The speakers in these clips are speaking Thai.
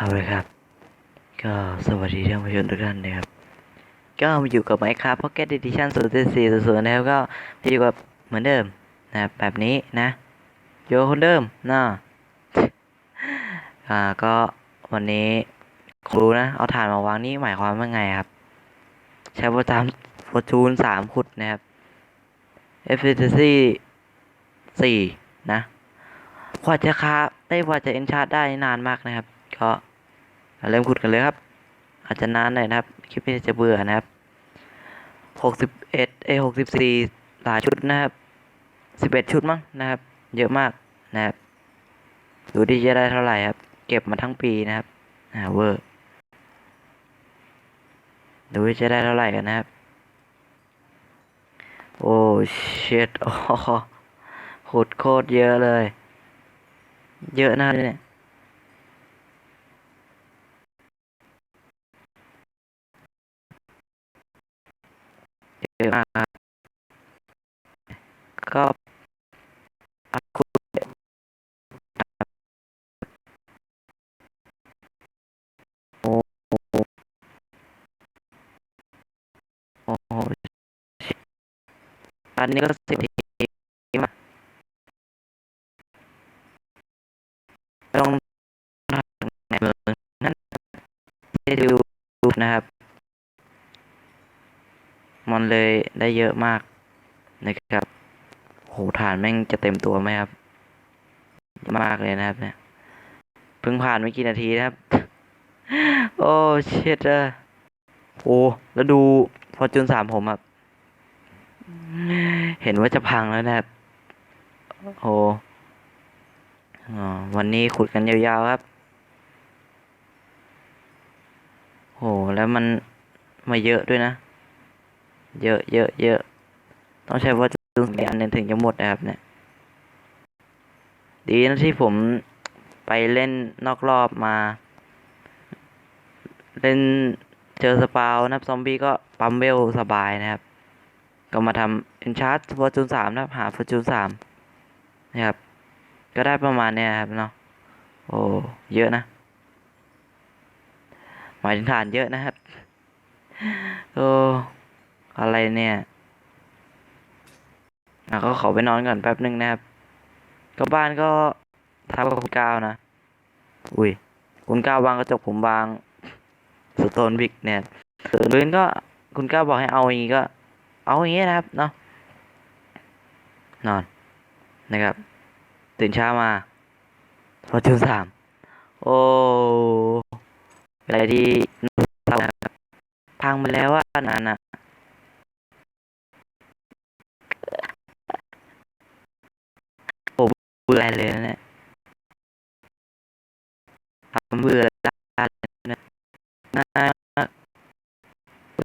เอาเลยครับ ก็สวัสดีท่านผู้ชมทุกท่านนะครับ ก็มาอยู่กับ Minecraft Pocket Edition 0.4 0นะครับก็มาอยู่กับเหมือนเดิมนะครับแบบนี้นะโยคนเดิมนะอ่าก็วันนี้ครูนะ เอาถ่านมาวางนี่หมายความว่าไงครับ ใช้โปรแกรมโฟจูนสามขุดนะครับ efficiency สี่นะกว่าจะคาได้กว่าจะเอนชาร์ดได้นานมากนะครับ ก็ เริ่มขุดกันเลยครับ อาจจะนานหน่อยนะครับ คลิปนี้จะเบื่อนะครับหกสิบเอ็ดเอหกสิบสี่หลายชุดนะครับสิบเอ็ดชุดมั้งนะครับ เยอะมากนะครับ ดูที่จะได้เท่าไหร่ครับ เก็บมาทั้งปีนะครับอ่าเวอร์ดูที่จะได้เท่าไหร่กันนะครับ โอ้เชิดโอ้ขุดโคตรเยอะเลย เยอะนะเนี่ย เยอะมากครับก็ขุดโอ้โอ้อันนี้ก็สิบทีมากต้องทำไหนเมืองนั่นได้ดูนะครับ มันเลยได้เยอะมากนะครับโหฐานแม่งจะเต็มตัวไหมครับ มากเลยนะครับ เนี่ยเพิ่งผ่านไม่กี่นาทีนะครับ โอ้เชิดอะโอ้แล้วดูพอจูนสามผมครับเห็นว่าจะพังแล้วนะครับโอ้อวันนี้ขุดกันยาวๆครับโหแล้วมันมาเยอะด้วยนะ เยอะเยอะเยอะต้องใช้ว่าจุดอันหนึงถึงจะหมดนะครับเนี่ย ดีนะที่ผมไปเล่นนอกรอบมา เล่นเจอสปาวนับซอมบี้ก็ปั๊มเวลสบายนะครับ ก็มาทำเอนชาร์ตฟอร์จูนสามนับหาฟอร์จูนสามนะครับ ก็ได้ประมาณเนี้ยครับเนาะโอ้เยอะนะหมายถึงฐานเยอะนะครับ โอ้ อะไรเนี่ยอะก็ขอไปนอนก่อนแป๊บหนึ่งนะครับ ก็บ้านก็ทับกับคุณก้าวนะ อุ้ย คุณก้าววางกระจกผมวางสโตนบิกเนี่ยส่วนพื้นก็คุณก้าวบอกให้เอาอย่างงี้ก็ เอาอย่างงี้นะครับเนาะ นอนนะครับ ตื่นเช้ามาพอจุดสาม โอ้เป็นอะไรที่เราครับพังไปแล้วว่านั้นอะ เบื่อเลยนะเนี่ยทำเบื่อได้เลยนะน่า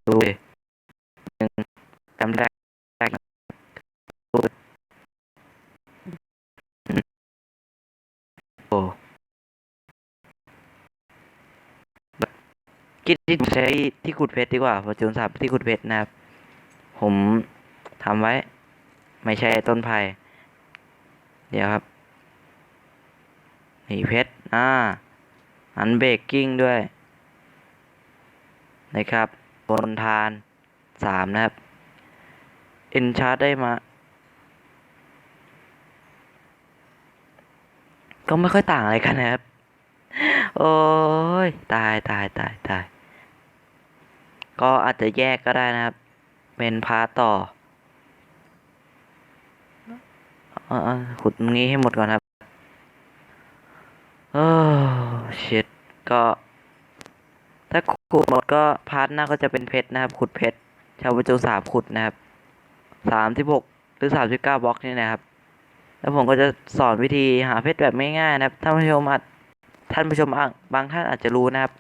ดูดิหนึ่งจำแรกแรกนะดูอืมโอ้คิดที่ใช้ที่ขุดเพชรดีกว่าพอจูนสับที่ขุดเพชรนะครับ ผมทำไว้ ไม่ใช่ต้นไผ่เดี๋ยวครับ นี่เพชรอ่าอันเบรกกิ้งด้วย นะครับบนทานสามนะครับเอ็นชาร์ได้มา ก็ไม่ค่อยต่างอะไรกันนะครับ โอ้ย ตายตายตายตาย ก็อาจจะแยกก็ได้นะครับ เป็นพาต่อเออขุดตรงนี้ให้หมดก่อนครับ โอ้ชิดก็ ถ้าขุดหมดก็พาร์ทหน้าก็จะเป็นเพชรนะครับ ขุดเพชรชาวประจูสามขุดนะครับสามสิบหกหรือสามสิบเก้าบล็อกนี่นะครับ แล้วผมก็จะสอนวิธีหาเพชรแบบง่ายๆนะครับท่านผู้ชมอาจท่านผู้ชมอาจบางท่านอาจจะรู้นะครับ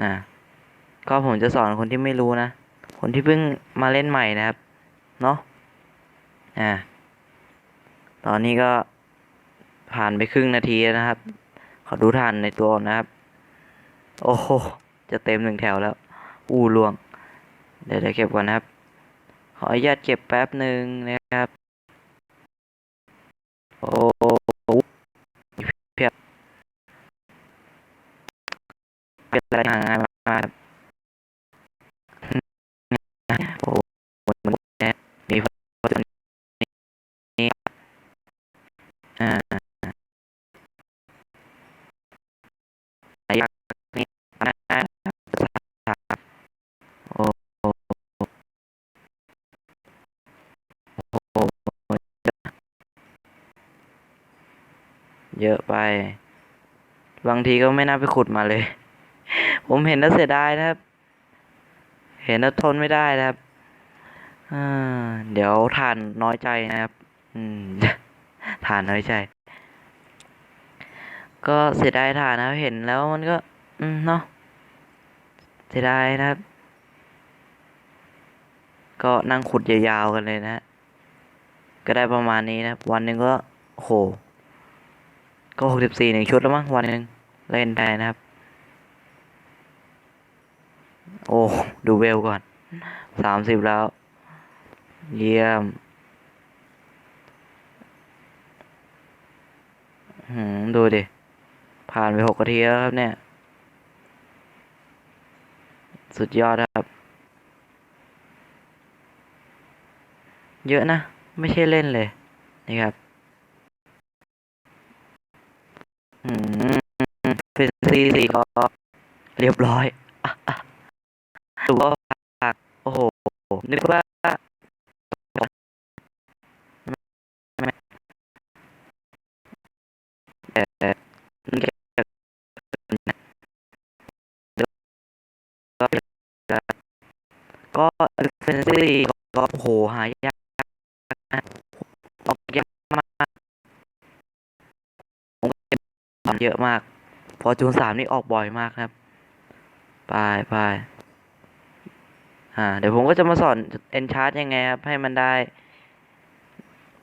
อ่าก็ผมจะสอนคนที่ไม่รู้นะ คนที่เพิ่งมาเล่นใหม่นะครับ เนาะอ่าตอนนี้ก็ ผ่านไปครึ่งนาทีนะครับ ขอดูทันในตัวนะครับ โอ้โห จะเต็มหนึ่งแถวแล้ว อู้ล่วง เดี๋ยวเดี๋ยวเก็บก่อนนะครับ ขออนุญาตเก็บแป๊บหนึ่งนะครับ โอ้เพียบเเยอะไป บางทีก็ไม่น่าไปขุดมาเลย ผมเห็นแล้วเสียดายนะครับ เห็นแล้วทนไม่ได้นะครับเดี๋ยวทานน้อยใจนะครับทานน้อยใจ ก็เสียดายทานนะเห็นแล้วมันก็ อืมเนาะเสียดายนะครับ ก็นั่งขุดยาวๆกันเลยนะก็ได้ประมาณนี้นะวันหนึ่งก็โห ก็หกสิบสี่หนึ่งชุดแล้วมั้งวันหนึ่งเล่นได้นะครับ โอ้ ดูเวลก่อนสามสิบแล้ว เยี่ยมหืมดูดิ ผ่านไปหกนาทีแล้วครับเนี่ย สุดยอดครับ เยอะนะ ไม่ใช่เล่นเลยนี่ครับเป็นซีสี่ก็เรียบร้อยอะอะดูว่าผักโอ้โห นึกว่าแต่ก็เป็นซีก็โอ้โหหายากนะออกยากมากผมก็เก็บ เยอะมาก พอจูนสามนี่ออกบ่อยมากครับ ไปไปอ่า เดี๋ยวผมก็จะมาสอน Enchant ยังไงครับ ให้มันได้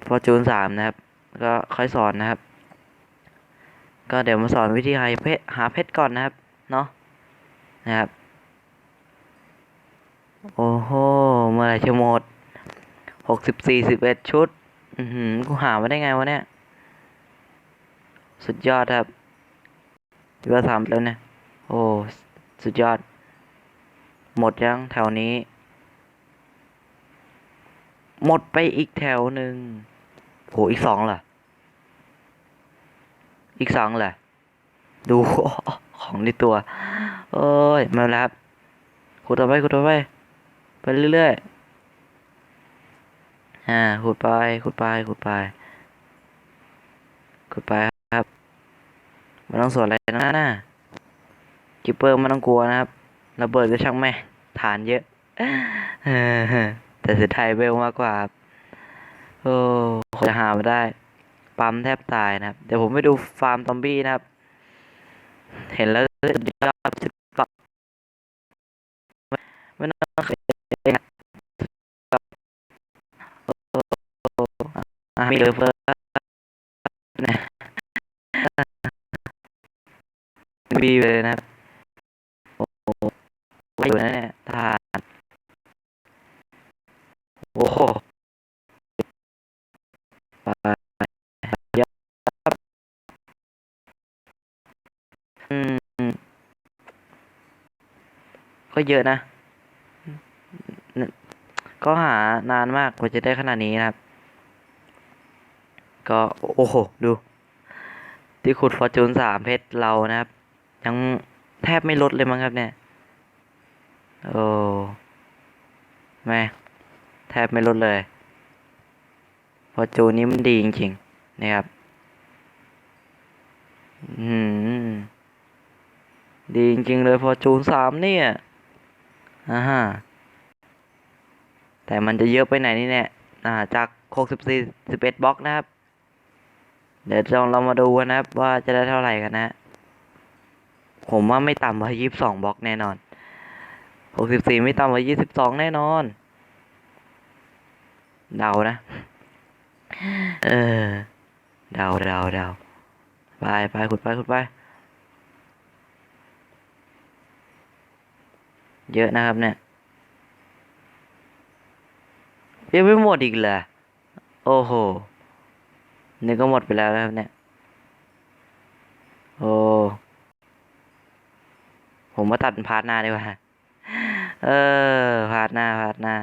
พอจูนสามนะครับ ก็ค่อยสอนนะครับ ก็เดี๋ยวมาสอนวิธีหาเพชรหาเพชรก่อนนะครับ เนาะนะครับ โอ้โห เมื่อไรจะหมดหกสิบสี่สิบเอ็ดชุด อือหือ กูหามาได้ไงวะเนี่ย สุดยอดครับ ที่ว่าทำแล้วเนี่ย โอ้ สุดยอด หมดยังแถวนี้ หมดไปอีกแถวหนึ่งโห อีกสองเหรอ อีกสองเหรอ ดูของในตัว โอ้ย มาแล้วครับขุดต่อไปขุดต่อไป ไปเรื่อยๆ อ่า ขุดไป ขุดไป ขุดไป ขุดไปครับ ไม่ต้องสนอะไร นะนะกิปเปอร์ไม่ต้องกลัวนะครับระเบิดก็ช่างแม่ฐานเยอะแต่เสียดายเวลมากกว่าโอ้จะหาไมาได้ ปั๊มแทบตายนะครับ เดี๋ยวผมไปดูฟาร์มซอมบี้นะครับ เห็นแล้วสุดยอดสุดยอดไม่น่าเคยเห็นอะมีเลยเฟอร์นะ บีเลยนะโอ้ไว้อยู่นะเนี่ยทานโอ้โหไปยับอืมก็เยอะนะ ก็หานานมากกว่าจะได้ขนาดนี้นะครับ ก็โอ้โห ดู ที่ขุดฟอร์จูนสามเพชรเรานะครับ ยังแทบไม่ลดเลยมั้งครับเนี่ย โอ้แม่แทบไม่ลดเลยฟอจูนนี้มันดีจริงๆนะครับ อืม ดีจริงๆเลยฟอจูนสามเนี่ยอ่าฮะแต่มันจะเยอะไปไหนนี่เนี่ยอ่า จากหกสิบสี่สิบเอ็ดบล็อกนะครับ เดี๋ยวลองเรามาดูกันนะครับ ว่าจะได้เท่าไหร่กันนะ ผมว่าไม่ต่ำกว่ายี่สิบสองบล็อกแน่นอนหกสิบสี่ไม่ต่ำกว่ายี่สิบสองแน่นอน เดานะ เออ เดาเดาเดาไปไปขุดไปขุดไป เยอะนะครับเนี่ยยังไม่หมดอีกเหรอโอ้โห นี่ก็หมดไปแล้วนะครับเนี่ย โอ้ ผมมาตัดเป็นพาร์ทหน้าดีกว่า เออ พาร์ทหน้า พาร์ทหน้า